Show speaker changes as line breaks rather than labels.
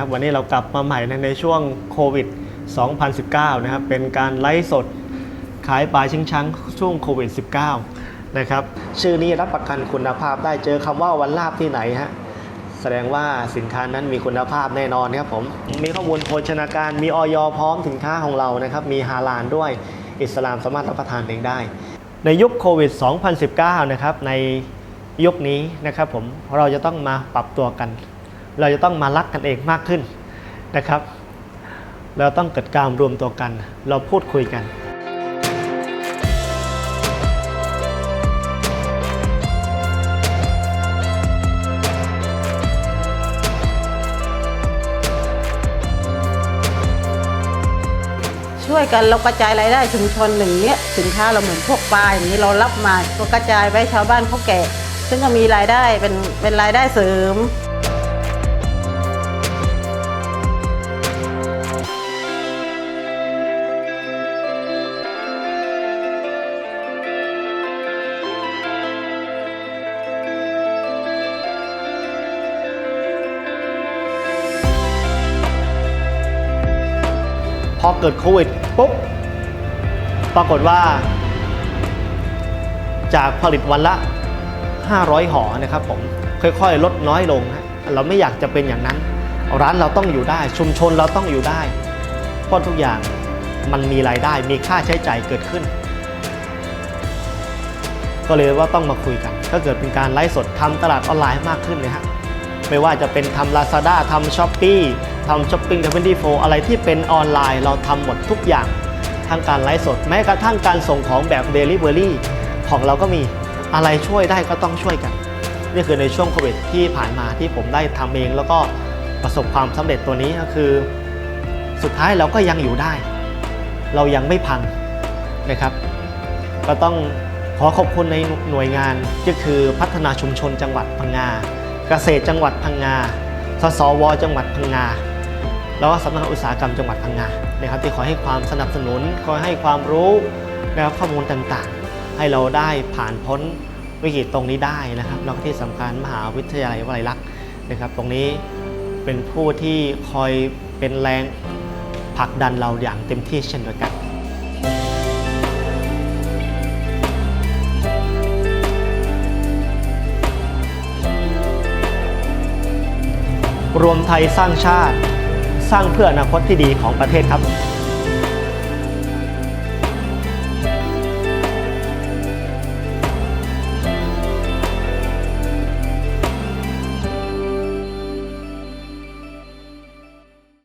ครับวันนี้เรากลับมาใหม่ในช่วงโควิด 2019 นะครับเป็นการไลฟ์สดขายปลาชิงช้างช่วงโควิด 19 นะครับชื่อนี้รับประกันคุณภาพได้เจอคำว่าวันลาบที่ไหนฮะแสดงว่าสินค้านั้นมีคุณภาพแน่นอนครับผมมีข้อมูลโภชนาการมีออยพร้อมสินค้าของเรานะครับมีฮาลาลด้วยอิสลามสามารถรับประทานเองได้ ในยุคโควิด 2019 นะครับในยุคนี้นะครับผมเราจะต้องมาปรับตัวกัน เราจะต้องมารักกันเองมากขึ้นนะครับ เราต้องเกิดการรวมตัวกัน เราพูดคุยกัน
ช่วยกันเรากระจายรายได้ชุมชนอย่งเงี้ยสินค้าเราเหมือนพวกปลาอย่างนี้เรารับมาก็กระจายไปชาวบ้านเขาแก่ ซึ่งก็มีรายได้เป็นเป็นรายได้เสริม
พอเกิดโควิดปุ๊บ ปรากฏว่า จากผลิตวันละ 500ห่อนะครับผม ค่อยๆ ลดน้อยลงฮะเราไม่อยากจะเป็นอย่างนั้น ร้านเราต้องอยู่ได้ ชุมชนเราต้องอยู่ได้ เพราะทุกอย่างมันมีรายได้มีค่าใช้จ่ายเกิดขึ้น ก็เลยว่าต้องมาคุยกัน ก็เกิดเป็นการไลฟ์สดทำตลาดออนไลน์มากขึ้นเลยฮะไม่ว่าจะเป็นทำ Lazada ทำ s h อ p e e ทำ Shopping 24อะไรที่เป็นออนไลน์เราทำหมดทุกอย่าง ทั้งการไลฟ์สด แม้กระทั่งการส่งของแบบ Delivery ของเราก็มีอะไรช่วยได้ก็ต้องช่วยกัน นี่คือในช่วงโควิดที่ผ่านมาที่ผมได้ทำเอง แล้วก็ประสบความสำเร็จตัวนี้ก็คือ สุดท้ายเราก็ยังอยู่ได้ เรายังไม่พังนะครับ ก็ต้องขอขอบคุณในหน่วยงานก็คือพัฒนาชุมชนจังหวัดพังงา เกษตรจังหวัดพังงาสสวจังหวัดพังงา แล้วก็สำนักงานอุตสาหกรรมจังหวัดพังงานะครับที่คอยให้ความสนับสนุนคอยให้ความรู้นะครับข้อมูลต่างๆ ให้เราได้ผ่านพ้นวิกฤตตรงนี้ได้นะครับแล้วก็ที่สำคัญมหาวิทยาลัยวลัยลักษณ์นะครับ ตรงนี้เป็นผู้ที่คอยเป็นแรงผลักดันเราอย่างเต็มที่เช่นเดียวกันรวมไทยสร้างชาติ สร้างเพื่ออนาคตที่ดีของประเทศครับ